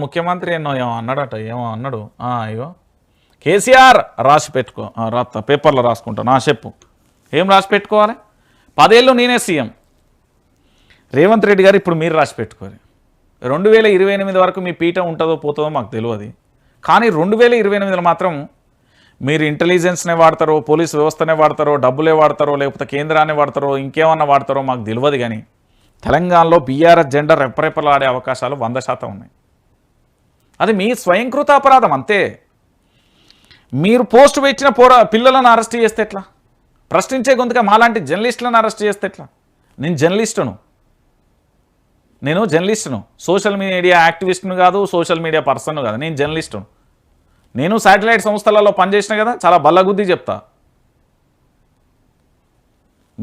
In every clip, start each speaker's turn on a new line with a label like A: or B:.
A: ముఖ్యమంత్రి ఎన్నో ఏమో అన్నాడట ఏమో అన్నాడు. అయ్యో కేసీఆర్ రాసి పెట్టుకో ఆ, పేపర్లో రాసుకుంటా నా చెప్పు. ఏం రాసి పెట్టుకోవాలి? పదేళ్ళు నేనే సీఎం. రేవంత్ రెడ్డి గారు ఇప్పుడు మీరు రాసి పెట్టుకోవాలి. రెండు వేల ఇరవై ఎనిమిది వరకు మీ పీఠం ఉంటుందో పోతుందో మాకు తెలియదు కానీ రెండు వేల ఇరవై ఎనిమిదిలో మాత్రం మీరు ఇంటెలిజెన్స్నే వాడతారో పోలీస్ వ్యవస్థనే వాడతారో డబ్బులే వాడతారో లేకపోతే కేంద్రాన్ని వాడతారో ఇంకేమన్నా వాడతారో మాకు తెలియదు కానీ తెలంగాణలో బీఆర్ఎస్ జెండా రెప్పరెప్పలాడే అవకాశాలు వంద శాతం ఉన్నాయి. అది మీ స్వయంకృత అపరాధం అంతే. మీరు పోస్ట్ పెట్టిన పోరా పిల్లలను అరెస్ట్ చేస్తే ఎట్లా? ప్రశ్నించే గొంతుక మాలాంటి జర్నలిస్టులను అరెస్ట్ చేస్తే ఎట్లా? నేను జర్నలిస్టును. నేను జర్నలిస్టును. సోషల్ మీడియా యాక్టివిస్ట్ను కాదు సోషల్ మీడియా పర్సన్ కాదు. నేను జర్నలిస్టును. నేను శాటిలైట్ సంస్థలలో పనిచేసిన కదా చాలా బల్లగుద్ది చెప్తా.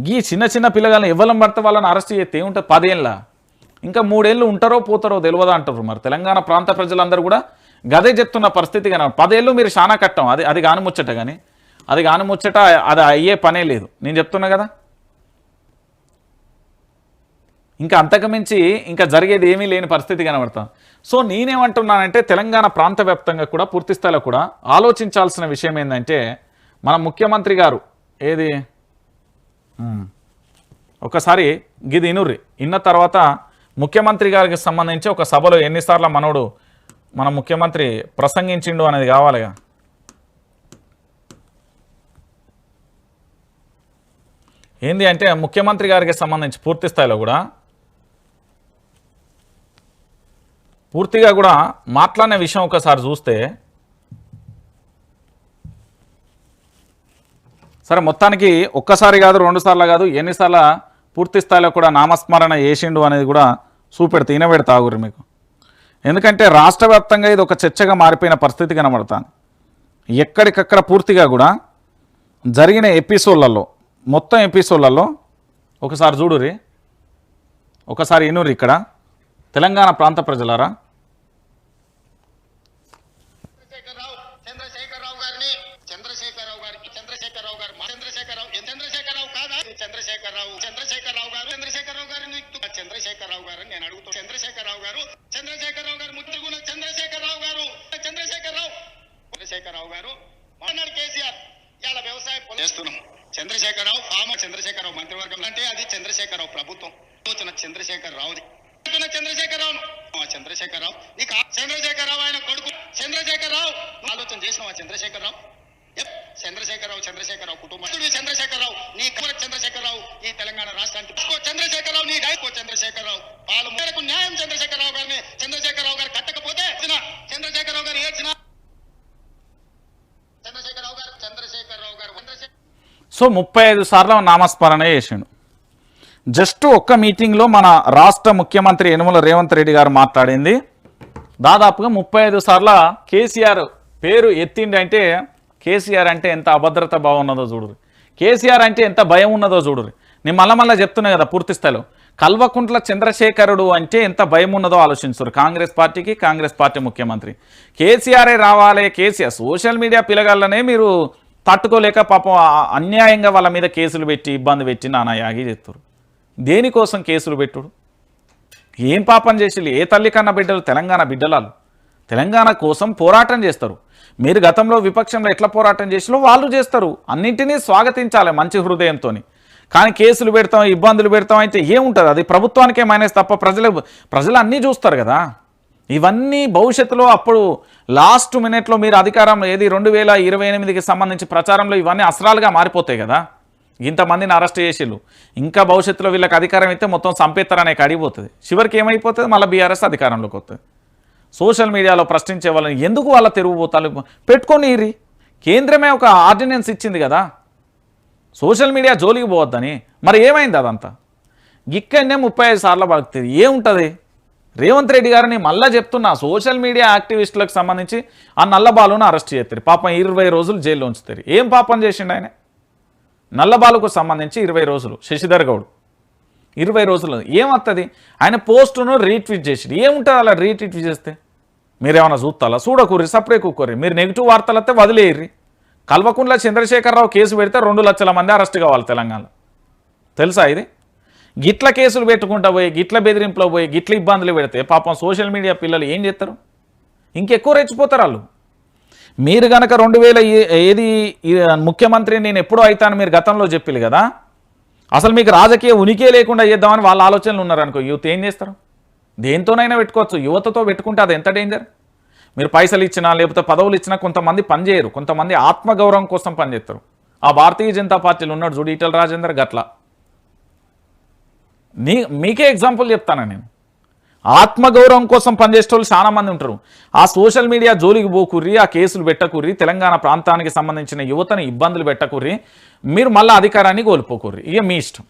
A: ఈ చిన్న చిన్న పిల్లగాలను ఎవరం పడితే వాళ్ళని అరెస్ట్ చేస్తే ఏముంటుంది? పదేళ్ళ. ఇంకా మూడేళ్ళు ఉంటారో పోతారో తెలియదా అంటారు మరి తెలంగాణ ప్రాంత ప్రజలందరూ కూడా గదే చెప్తున్న పరిస్థితి కానీ పదేళ్ళు మీరు శానా కట్టం. అది అది కానుముచ్చట కానీ అది కానుముచ్చట అది అయ్యే పనే లేదు. నేను చెప్తున్నా కదా. ఇంకా అంతకుమించి ఇంకా జరిగేది ఏమీ లేని పరిస్థితి కనబడతాం. సో నేనేమంటున్నానంటే తెలంగాణ ప్రాంత వ్యాప్తంగా కూడా పూర్తిస్థాయిలో కూడా ఆలోచించాల్సిన విషయం ఏంటంటే మన ముఖ్యమంత్రి గారు ఏది? ఒకసారి గిది ఇనుర్రి. ఇన్న తర్వాత ముఖ్యమంత్రి గారికి సంబంధించి ఒక సభలో ఎన్నిసార్లు మనోడు మన ముఖ్యమంత్రి ప్రసంగించిండు అనేది కావాలిగా? ఏంది అంటే ముఖ్యమంత్రి గారికి సంబంధించి పూర్తి స్థాయిలో కూడా పూర్తిగా కూడా మాట్లాడిన విషయం ఒకసారి చూస్తే సరే మొత్తానికి ఒక్కసారి కాదు రెండుసార్లు కాదు ఎన్నిసార్లు పూర్తి స్థాయిలో కూడా నామస్మరణ చేసిండు అనేది కూడా చూపెడితే ఇనబెడతా ఆగురు మీకు. ఎందుకంటే రాష్ట్ర వ్యాప్తంగా ఇది ఒక చర్చగా మారిపోయిన పరిస్థితి కనబడతాను ఎక్కడికక్కడ పూర్తిగా కూడా జరిగిన ఎపిసోడ్లలో మొత్తం ఎపిసోడ్లలో ఒకసారి చూడురి ఒకసారి ఇనురు ఇక్కడ. తెలంగాణ ప్రాంత ప్రజలారా
B: చంద్రశేఖరరావు చంద్రశేఖరరావు గారిని చంద్రశేఖరరావు గారికి చంద్రశేఖరరావు గారు మా చంద్రశేఖరరావు ఏ చంద్రశేఖరరావు కాదా ఈ చంద్రశేఖరరావు చంద్రశేఖరరావు గారు చంద్రశేఖరరావు గారిని ఆ చంద్రశేఖరరావు గారు నేను అడుగుతూ చంద్రశేఖరరావు గారు చంద్రశేఖరరావు గారు ముద్దుగున్న చంద్రశేఖరరావు గారు చంద్రశేఖరరావు చంద్రశేఖరరావు గారు. అన్నాడు కేసీఆర్ ఇవాళ వ్యవసాయ చేస్తున్నాం. చంద్రశేఖరరావు పామ చంద్రశేఖరరావు మంత్రివర్గం అంటే అది చంద్రశేఖరరావు ప్రభుత్వం. ఆలోచన చంద్రశేఖరరావుది. చంద్రశేఖరరావు చంద్రశేఖరరావు నీకు చంద్రశేఖరరావు ఆయన కొడుకు. చంద్రశేఖరరావు ఆలోచన చేసినావా చంద్రశేఖరరావు? చంద్రశేఖరరావు చంద్రశేఖరరావు కుటుంబం. చంద్రశేఖరరావు నీ కూర చంద్రశేఖరరావు ఈ తెలంగాణ రాష్ట్రానికి. కో చంద్రశేఖరరావు నీ డైకో చంద్రశేఖరరావు. పాలు మేరకు న్యాయం చంద్రశేఖరరావు గారిని చంద్రశేఖరరావు గారు కట్టకపోతే ఏడ్చిన, చంద్రశేఖరరావు గారు ఏడ్చిన చంద్రశేఖరరావు గారు చంద్రశేఖరరావు గారు చంద్రశేఖర్
A: సో ముప్పై ఐదు సార్లు నామస్మరణ చేసిండు. జస్ట్ ఒక్క మీటింగ్లో మన రాష్ట్ర ముఖ్యమంత్రి యనుమల రేవంత్ రెడ్డి గారు మాట్లాడింది. దాదాపుగా ముప్పై ఐదు సార్ల కేసీఆర్ పేరు ఎత్తిండి అంటే కేసీఆర్ అంటే ఎంత అభద్రత భావం ఉన్నదో కేసీఆర్ అంటే ఎంత భయం ఉన్నదో చూడరు నేను మళ్ళా మళ్ళీ చెప్తున్నా కదా పూర్తి స్థాయిలో. కల్వకుంట్ల చంద్రశేఖరుడు అంటే ఎంత భయం ఉన్నదో ఆలోచించరు కాంగ్రెస్ పార్టీకి కాంగ్రెస్ పార్టీ ముఖ్యమంత్రి. కేసీఆరే రావాలి కేసీఆర్ సోషల్ మీడియా పిలగాళ్ళనే మీరు తట్టుకోలేక పాపం అన్యాయంగా వాళ్ళ మీద కేసులు పెట్టి ఇబ్బంది పెట్టి నానా యాగి చేస్తారు దేనికోసం కేసులు పెట్టుడు? ఏం పాపం చేసి ఏ తల్లి కన్నా బిడ్డలు? తెలంగాణ బిడ్డలాలు. తెలంగాణ కోసం పోరాటం చేస్తారు. మీరు గతంలో విపక్షంలో ఎట్లా పోరాటం చేసినో వాళ్ళు చేస్తారు. అన్నింటినీ స్వాగతించాలి మంచి హృదయంతో కానీ కేసులు పెడతాం ఇబ్బందులు పెడతాం అయితే ఏముంటుంది? అది ప్రభుత్వానికే మైనస్ తప్ప ప్రజలు ప్రజలు అన్నీ చూస్తారు కదా. ఇవన్నీ భవిష్యత్తులో అప్పుడు లాస్ట్ మినిట్లో మీరు అధికారం ఏది రెండు వేల ఇరవై ఎనిమిదికి సంబంధించి ప్రచారంలో ఇవన్నీ అస్త్రాలుగా మారిపోతాయి కదా. ఇంతమందిని అరెస్ట్ చేసిళ్ళు. ఇంకా భవిష్యత్తులో వీళ్ళకి అధికారం అయితే మొత్తం సంపేత్తరనే అడిగిపోతుంది చివరికి ఏమైపోతుంది? మళ్ళీ బీఆర్ఎస్ అధికారంలోకి వస్తుంది సోషల్ మీడియాలో ప్రశ్నించే వాళ్ళని ఎందుకు వాళ్ళ తిరుగుబోతాలు పెట్టుకొని ఇరి కేంద్రమే ఒక ఆర్డినెన్స్ ఇచ్చింది కదా. సోషల్ మీడియా జోలికి పోవద్దని. మరి ఏమైంది అదంతా? ఇక్కడనే ముప్పై ఐదు సార్లు పలుకుతుంది ఏముంటుంది? రేవంత్ రెడ్డి గారిని మళ్ళా చెప్తున్నా సోషల్ మీడియా యాక్టివిస్టులకు సంబంధించి ఆ నల్లబాలును అరెస్ట్ చేస్తారు. పాపం ఇరవై రోజులు జైల్లో ఉంచుతారు. ఏం పాపం చేసిండు ఆయన? నల్లబాలుకు సంబంధించి ఇరవై రోజులు. శశిధర్ గౌడ్. ఇరవై రోజులు. ఏమవుతుంది ఆయన పోస్టును రీట్వీట్ చేసిండు. ఏముంటుంది అలా రీట్వీట్ చేస్తే? మీరేమైనా చూస్తాలా చూడకూరి సపరే కూకోరి మీరు నెగిటివ్ వార్తలు వస్తే వదిలేయర్రి కల్వకుంట్ల చంద్రశేఖరరావు కేసు పెడితే రెండు లక్షల మంది అరెస్ట్ కావాలి తెలంగాణలో. తెలుసా ఇది? గిట్ల కేసులు పెట్టుకుంటా పోయి గిట్ల బెదిరింపులో పోయి గిట్ల ఇబ్బందులు పెడితే పాపం సోషల్ మీడియా పిల్లలు ఏం చేస్తారు? ఇంకెక్కువ రెచ్చిపోతారు వాళ్ళు. మీరు కనుక రెండు వేల ఏది ముఖ్యమంత్రి నేను ఎప్పుడో అవుతాను మీరు గతంలో చెప్పిల్లు కదా? అసలు మీకు రాజకీయ ఉనికే లేకుండా చేద్దామని వాళ్ళ ఆలోచనలు ఉన్నారు అనుకో యూత్ ఏం చేస్తారు? దేంతోనైనా పెట్టుకోవచ్చు. యువతతో పెట్టుకుంటే అది ఎంత డేంజర్ మీరు పైసలు ఇచ్చినా లేకపోతే పదవులు ఇచ్చినా కొంతమంది పనిచేయరు కొంతమంది ఆత్మగౌరవం కోసం పనిచేస్తారు ఆ భారతీయ జనతా పార్టీలో ఉన్నాడు చూడు ఈటల రాజేందర్ గట్ల. నీ మీకే ఎగ్జాంపుల్ చెప్తాను నేను. ఆత్మగౌరవం కోసం పనిచేసే వాళ్ళు చాలా మంది ఉంటారు. ఆ సోషల్ మీడియా జోలికి పోకుర్రి ఆ కేసులు పెట్టకుర్రి తెలంగాణ ప్రాంతానికి సంబంధించిన యువతని ఇబ్బందులు పెట్టకుర్రి మీరు మళ్ళీ అధికారాన్ని కోల్పోకుర్రి. ఇక మీ ఇష్టం.